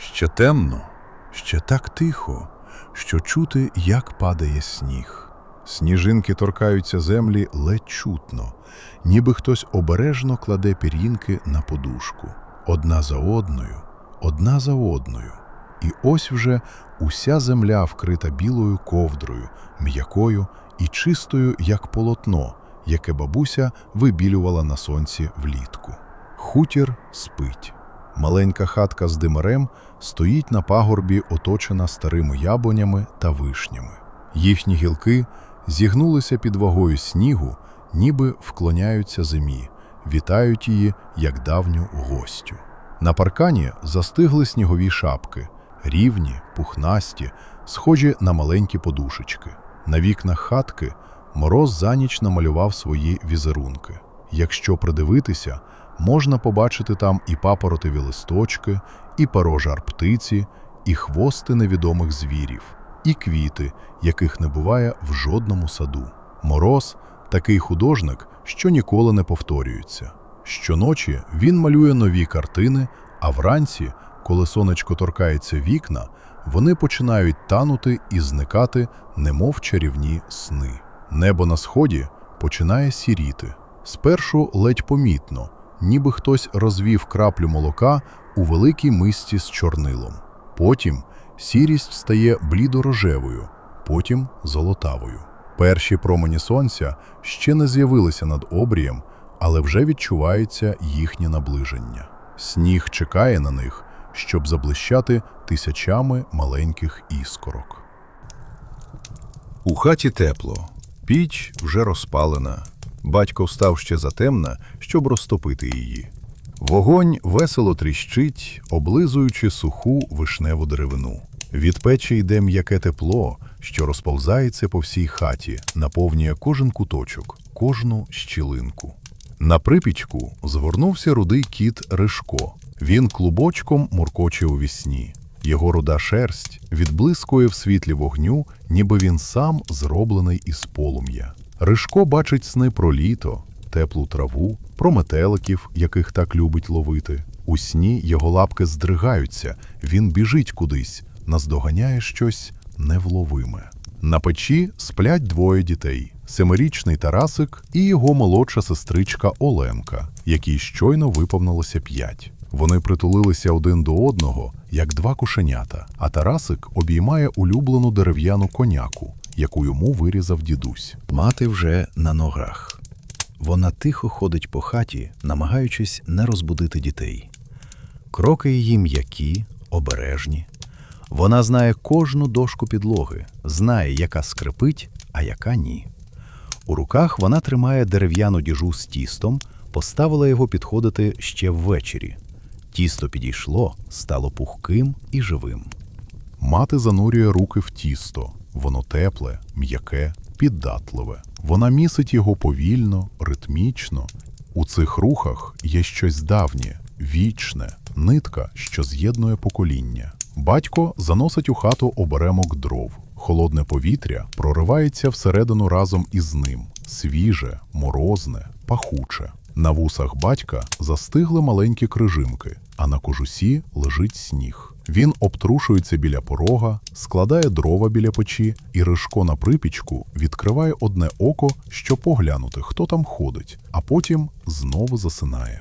Ще темно, ще так тихо, що чути, як падає сніг. Сніжинки торкаються землі ледь чутно, ніби хтось обережно кладе пір'їнки на подушку. Одна за одною, одна за одною. І ось вже уся земля вкрита білою ковдрою, м'якою і чистою, як полотно, яке бабуся вибілювала на сонці влітку. Хутір спить. Маленька хатка з димарем стоїть на пагорбі, оточена старими яблунями та вишнями. Їхні гілки зігнулися під вагою снігу, ніби вклоняються зимі, вітають її як давню гостю. На паркані застигли снігові шапки, рівні, пухнасті, схожі на маленькі подушечки. На вікнах хатки мороз за ніч намалював свої візерунки. Якщо придивитися, можна побачити там і папоротиві листочки, і парожар птиці, і хвости невідомих звірів, і квіти, яких не буває в жодному саду. Мороз такий художник, що ніколи не повторюється. Щоночі він малює нові картини, а вранці, коли сонечко торкається вікна, вони починають танути і зникати, немов чарівні сни. Небо на сході починає сіріти. Спершу ледь помітно, ніби хтось розвів краплю молока у великій мисці з чорнилом. Потім сірість стає блідорожевою, потім золотавою. Перші промені сонця ще не з'явилися над обрієм, але вже відчувається їхнє наближення. Сніг чекає на них, щоб заблищати тисячами маленьких іскорок. У хаті тепло, піч вже розпалена. Батько встав ще затемна, щоб розтопити її. Вогонь весело тріщить, облизуючи суху вишневу деревину. Від печі йде м'яке тепло, що розповзається по всій хаті, наповнює кожен куточок, кожну щілинку. На припічку згорнувся рудий кіт Ришко. Він клубочком муркоче у вісні. Його руда шерсть відблискує в світлі вогню, ніби він сам зроблений із полум'я. Ришко бачить сни про літо, теплу траву, про метеликів, яких так любить ловити. У сні його лапки здригаються, він біжить кудись, наздоганяє щось невловиме. На печі сплять двоє дітей: семирічний Тарасик і його молодша сестричка Оленка, якій щойно виповнилося п'ять. Вони притулилися один до одного, як два кошенята, а Тарасик обіймає улюблену дерев'яну коняку, яку йому вирізав дідусь. Мати вже на ногах. Вона тихо ходить по хаті, намагаючись не розбудити дітей. Кроки її м'які, обережні. Вона знає кожну дошку підлоги, знає, яка скрипить, а яка ні. У руках вона тримає дерев'яну діжу з тістом, поставила його підходити ще ввечері. Тісто підійшло, стало пухким і живим. Мати занурює руки в тісто. Воно тепле, м'яке, піддатливе. Вона місить його повільно, ритмічно. У цих рухах є щось давнє, вічне, нитка, що з'єднує покоління. Батько заносить у хату оберемок дров. Холодне повітря проривається всередину разом із ним. Свіже, морозне, пахуче. На вусах батька застигли маленькі крижимки, а на кожусі лежить сніг. Він обтрушується біля порога, складає дрова біля печі, і Ришко на припічку відкриває одне око, щоб поглянути, хто там ходить, а потім знову засинає.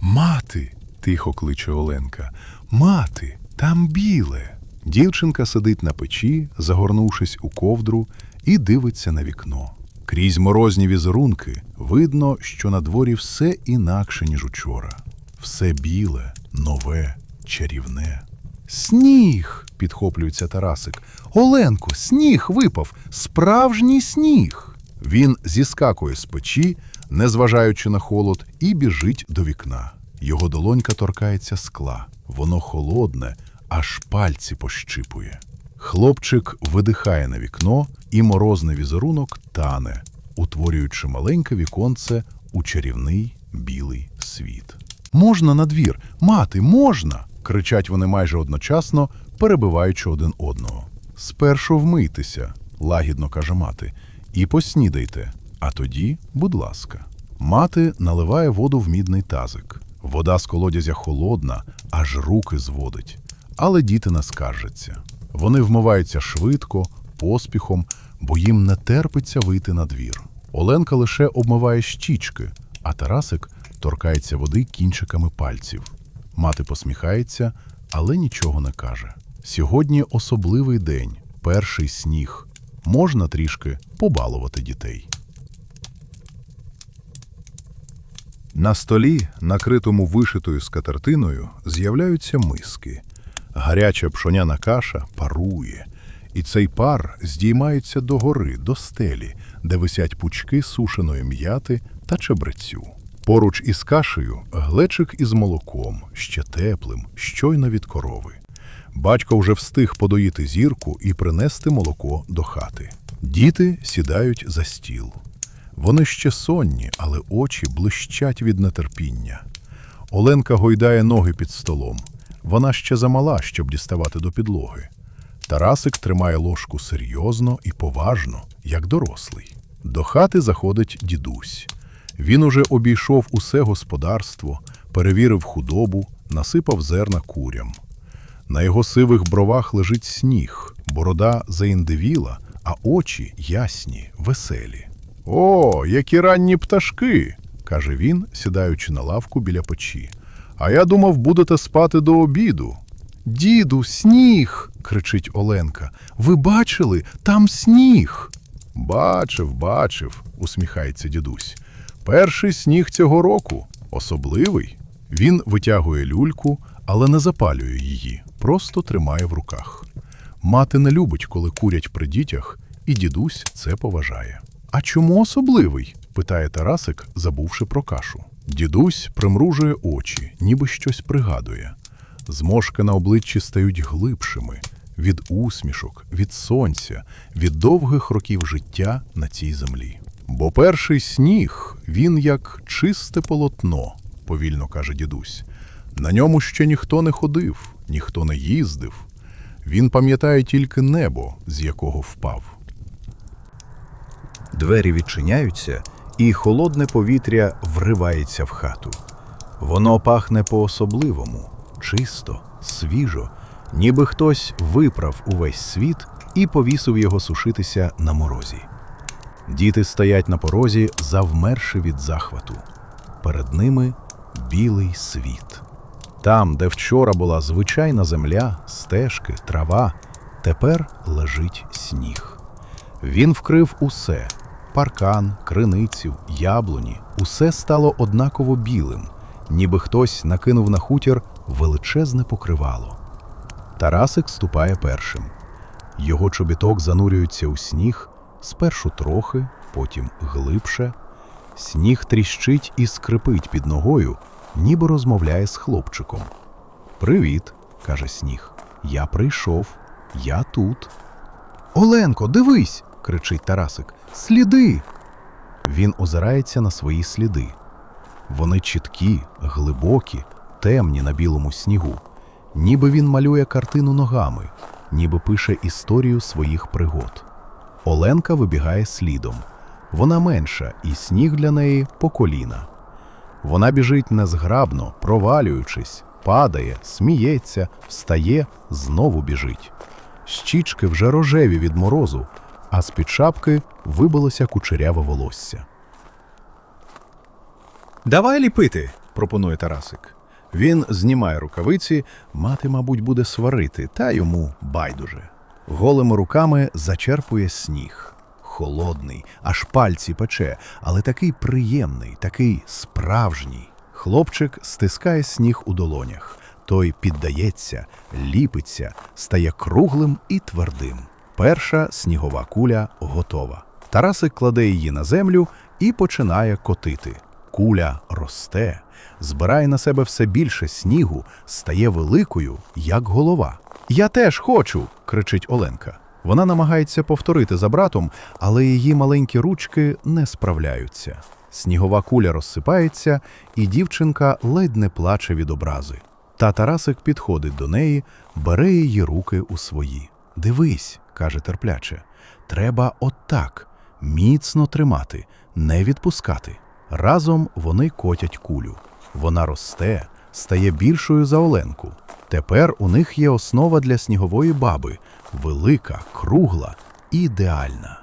Мати. тихо кличе Оленка. Мати, там біле. Дівчинка сидить на печі, загорнувшись у ковдру, і дивиться на вікно. Крізь морозні візерунки видно, що на дворі все інакше, ніж учора. Все біле, нове, чарівне. Сніг. підхоплюється Тарасик. Оленко, сніг випав, справжній сніг. Він зіскакує з печі, незважаючи на холод, і біжить до вікна. Його долонька торкається скла. Воно холодне, аж пальці пощипує. Хлопчик видихає на вікно, і морозний візерунок тане, утворюючи маленьке віконце у чарівний білий світ. Можна на двір, мати, можна. Кричать вони майже одночасно, перебиваючи один одного. Спершу вмийтеся, лагідно каже мати, і поснідайте, а тоді, будь ласка. Мати наливає воду в мідний тазик. Вода з колодязя холодна, аж руки зводить. Але діти не скаржаться. Вони вмиваються швидко, поспіхом, бо їм не терпиться вийти на двір. Оленка лише обмиває щічки, а Тарасик торкається води кінчиками пальців. Мати посміхається, але нічого не каже. Сьогодні особливий день, перший сніг. Можна трішки побалувати дітей. На столі, накритому вишитою скатертиною, з'являються миски. Гаряча пшоняна каша парує, і цей пар здіймається догори, до стелі, де висять пучки сушеної м'яти та чебрецю. Поруч із кашею глечик із молоком, ще теплим, щойно від корови. Батько вже встиг подоїти зірку і принести молоко до хати. Діти сідають за стіл. Вони ще сонні, але очі блищать від нетерпіння. Оленка гойдає ноги під столом. Вона ще замала, щоб діставати до підлоги. Тарасик тримає ложку серйозно і поважно, як дорослий. До хати заходить дідусь. Він уже обійшов усе господарство, перевірив худобу, насипав зерна курям. На його сивих бровах лежить сніг, борода заіндивіла, а очі ясні, веселі. О, які ранні пташки, каже він, сідаючи на лавку біля печі. А я думав, будете спати до обіду. Діду, сніг. кричить Оленка. Ви бачили? Там сніг. Бачив, бачив, усміхається дідусь. Перший сніг цього року, особливий. Він витягує люльку, але не запалює її, просто тримає в руках. Мати не любить, коли курять при дітях, і дідусь це поважає. А чому особливий? питає Тарасик, забувши про кашу. Дідусь примружує очі, ніби щось пригадує. Зморшки на обличчі стають глибшими від усмішок, від сонця, від довгих років життя на цій землі. Бо перший сніг, він як чисте полотно, повільно каже дідусь. На ньому ще ніхто не ходив, ніхто не їздив. Він пам'ятає тільки небо, з якого впав. Двері відчиняються, і холодне повітря вривається в хату. Воно пахне по-особливому, чисто, свіжо, ніби хтось виправ увесь світ і повісив його сушитися на морозі. Діти стоять на порозі, завмерши від захвату. Перед ними білий світ. Там, де вчора була звичайна земля, стежки, трава, тепер лежить сніг. Він вкрив усе паркан, криницю, яблуні. Усе стало однаково білим, ніби хтось накинув на хутір величезне покривало. Тарасик ступає першим. Його чобіток занурюється у сніг, спершу трохи, потім глибше. Сніг тріщить і скрипить під ногою, ніби розмовляє з хлопчиком. Привіт, каже сніг. Я прийшов, я тут. Оленко, дивись. кричить Тарасик. Сліди. Він озирається на свої сліди. Вони чіткі, глибокі, темні на білому снігу. Ніби він малює картину ногами, ніби пише історію своїх пригод. Оленка вибігає слідом. Вона менша, і сніг для неї по коліна. Вона біжить незграбно, провалюючись, падає, сміється, встає, знову біжить. Щічки вже рожеві від морозу, а з-під шапки вибилося кучеряве волосся. Давай ліпити, пропонує Тарасик. Він знімає рукавиці, мати, мабуть, буде сварити, та йому байдуже. Голими руками зачерпує сніг. Холодний, аж пальці пече, але такий приємний, такий справжній. Хлопчик стискає сніг у долонях. Той піддається, ліпиться, стає круглим і твердим. Перша снігова куля готова. Тарасик кладе її на землю і починає котити. Куля росте, збирає на себе все більше снігу, стає великою, як голова. Я теж хочу. кричить Оленка. Вона намагається повторити за братом, але її маленькі ручки не справляються. Снігова куля розсипається, і дівчинка ледь не плаче від образи. Та Тарасик підходить до неї, бере її руки у свої. Дивись, каже терпляче, треба отак міцно тримати, не відпускати. Разом вони котять кулю. Вона росте, стає більшою за Оленку. Тепер у них є основа для снігової баби велика, кругла, ідеальна.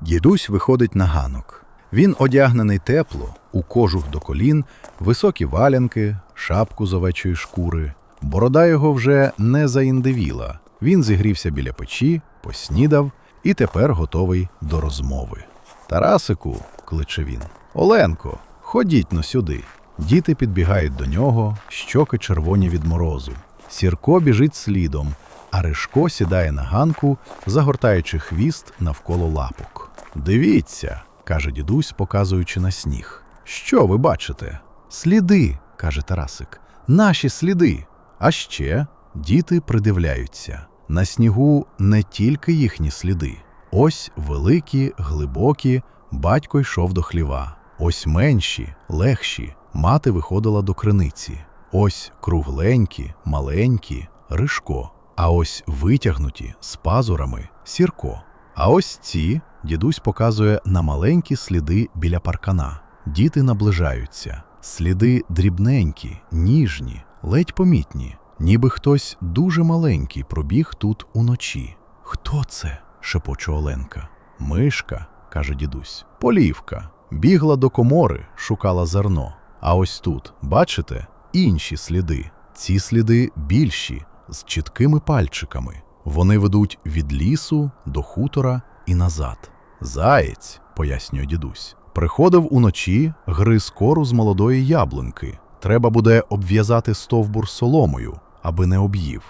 Дідусь виходить на ганок. Він одягнений тепло, у кожух до колін, високі валянки, шапку з овечої шкури. Борода його вже не заіндивіла. Він зігрівся біля печі, поснідав і тепер готовий до розмови. Тарасику, кличе він, Оленко, ходіть но сюди. Діти підбігають до нього, щоки червоні від морозу. Сірко біжить слідом, а Ришко сідає на ганку, загортаючи хвіст навколо лапок. Дивіться, каже дідусь, показуючи на сніг. Що ви бачите? Сліди, каже Тарасик. Наші сліди. А ще діти придивляються. На снігу не тільки їхні сліди. Ось великі, глибокі, батько йшов до хліва. Ось менші, легші, мати виходила до криниці. Ось кругленькі, маленькі, ришко. А ось витягнуті з пазурами сірко. А ось ці дідусь показує на маленькі сліди біля паркана. Діти наближаються. Сліди дрібненькі, ніжні, ледь помітні, ніби хтось дуже маленький пробіг тут уночі. Хто це? шепоче Оленка. Мишка, каже дідусь. Полівка. Бігла до комори, шукала зерно. А ось тут, бачите, інші сліди. Ці сліди більші, з чіткими пальчиками. Вони ведуть від лісу до хутора і назад. Заєць, пояснює дідусь, приходив уночі, гриз кору з молодої яблунки. Треба буде обв'язати стовбур соломою, аби не об'їв.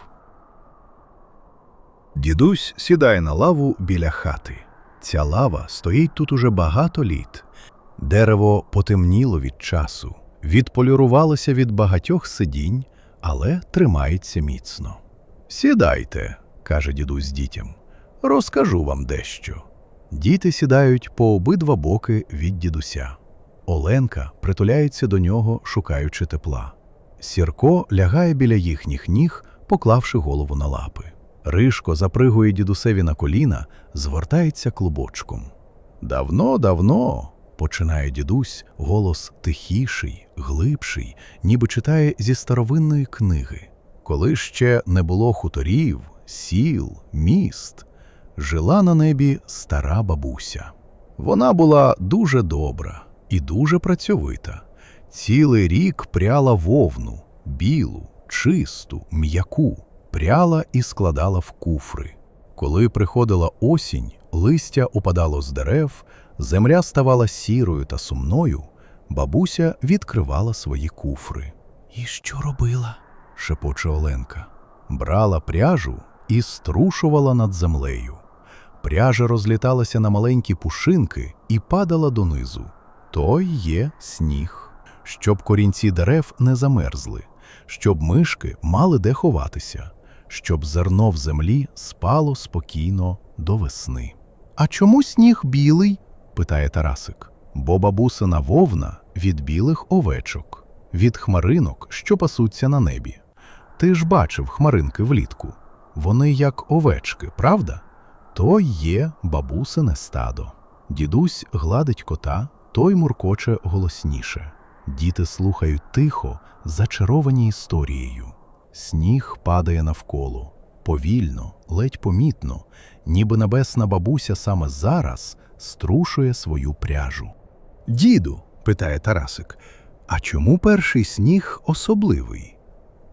Дідусь сідає на лаву біля хати. Ця лава стоїть тут уже багато літ. Дерево потемніло від часу, відполірувалося від багатьох сидінь, але тримається міцно. Сідайте, каже дідусь дітям, розкажу вам дещо. Діти сідають по обидва боки від дідуся. Оленка притуляється до нього, шукаючи тепла. Сірко лягає біля їхніх ніг, поклавши голову на лапи. Ришко запригує дідусеві на коліна, звертається клубочком. Давно, давно, починає дідусь, голос тихіший, глибший, ніби читає зі старовинної книги. Коли ще не було хуторів, сіл, міст, жила на небі стара бабуся. Вона була дуже добра і дуже працьовита. Цілий рік пряла вовну, білу, чисту, м'яку, пряла і складала в куфри. Коли приходила осінь, листя упадало з дерев, земля ставала сірою та сумною, бабуся відкривала свої куфри. І що робила? шепоче Оленка. Брала пряжу і струшувала над землею. Пряжа розліталася на маленькі пушинки і падала донизу. То й є сніг, щоб корінці дерев не замерзли, щоб мишки мали де ховатися, щоб зерно в землі спало спокійно до весни. А чому сніг білий? питає Тарасик. Бо бабусина вовна від білих овечок, від хмаринок, що пасуться на небі. Ти ж бачив хмаринки влітку. Вони як овечки, правда? То є бабусине стадо. Дідусь гладить кота, той муркоче голосніше. Діти слухають тихо, зачаровані історією. Сніг падає навколо, повільно, ледь помітно, ніби небесна бабуся саме зараз струшує свою пряжу. Діду, питає Тарасик, а чому перший сніг особливий?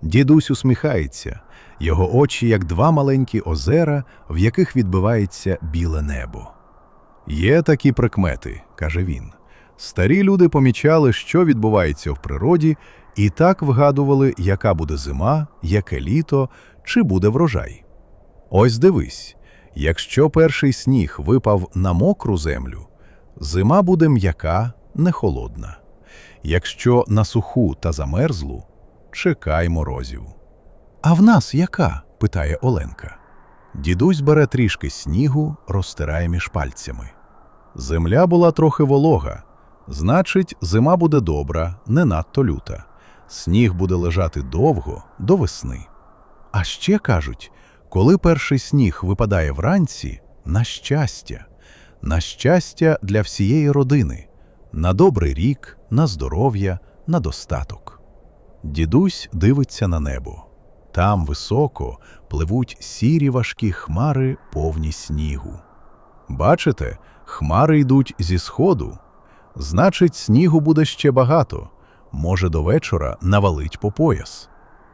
Дідусь усміхається, його очі як два маленькі озера, в яких відбивається біле небо. Є такі прикмети, каже він. Старі люди помічали, що відбувається в природі, і так вгадували, яка буде зима, яке літо, чи буде врожай. Ось дивись, якщо перший сніг випав на мокру землю, зима буде м'яка, не холодна. Якщо на суху та замерзлу, чекай морозів. А в нас яка? питає Оленка. Дідусь бере трішки снігу, розтирає між пальцями. Земля була трохи волога, значить, зима буде добра, не надто люта. Сніг буде лежати довго, до весни. А ще кажуть, коли перший сніг випадає вранці, на щастя, на щастя для всієї родини, на добрий рік, на здоров'я, на достаток. Дідусь дивиться на небо. Там високо пливуть сірі важкі хмари, повні снігу. Бачите, хмари йдуть зі сходу. Значить, снігу буде ще багато. Може, до вечора навалить по пояс.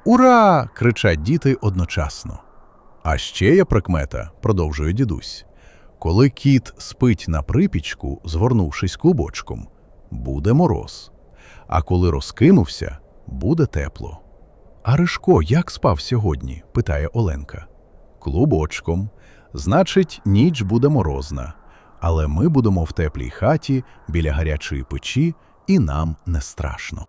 Ура! кричать діти одночасно. А ще є прикмета, продовжує дідусь. Коли кіт спить на припічку, згорнувшись клубочком, буде мороз. А коли розкинувся, буде тепло. А Ришко як спав сьогодні? питає Оленка. Клубочком. Значить, ніч буде морозна. Але ми будемо в теплій хаті біля гарячої печі, і нам не страшно.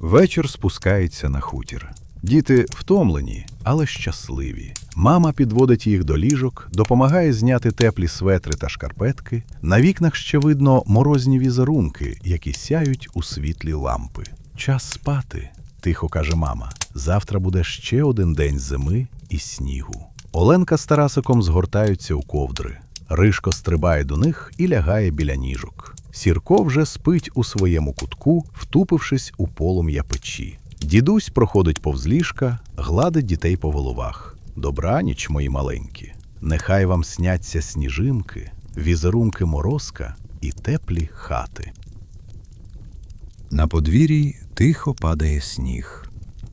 Вечір спускається на хутір. Діти втомлені, але щасливі. Мама підводить їх до ліжок, допомагає зняти теплі светри та шкарпетки. На вікнах ще видно морозні візерунки, які сяють у світлі лампи. Час спати, тихо каже мама. Завтра буде ще один день зими і снігу. Оленка з Тарасиком згортаються у ковдри. Ришко стрибає до них і лягає біля ніжок. Сірко вже спить у своєму кутку, втупившись у полум'я печі. Дідусь проходить повз ліжка, гладить дітей по головах. Добраніч, мої маленькі. Нехай вам сняться сніжинки, візерунки морозка і теплі хати. На подвір'ї тихо падає сніг.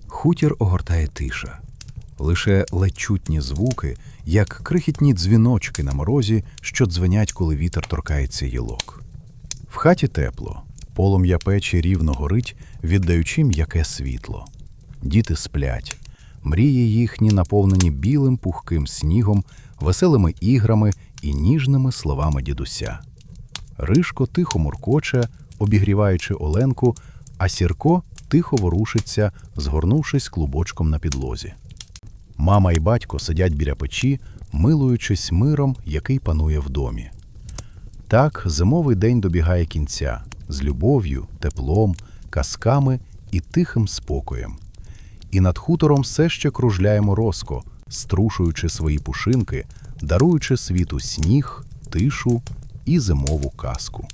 Хутір огортає тиша. Лише ледь чутні звуки, як крихітні дзвіночки на морозі, що дзвенять, коли вітер торкається гілок. В хаті тепло, полум'я печі рівно горить, віддаючи м'яке світло. Діти сплять, мрії їхні наповнені білим пухким снігом, веселими іграми і ніжними словами дідуся. Ришко тихо муркоче, обігріваючи Оленку, а Сірко тихо ворушиться, згорнувшись клубочком на підлозі. Мама і батько сидять біля печі, милуючись миром, який панує в домі. Так зимовий день добігає кінця з любов'ю, теплом, казками і тихим спокоєм. І над хутором все ще кружляє морозко, струшуючи свої пушинки, даруючи світу сніг, тишу і зимову казку.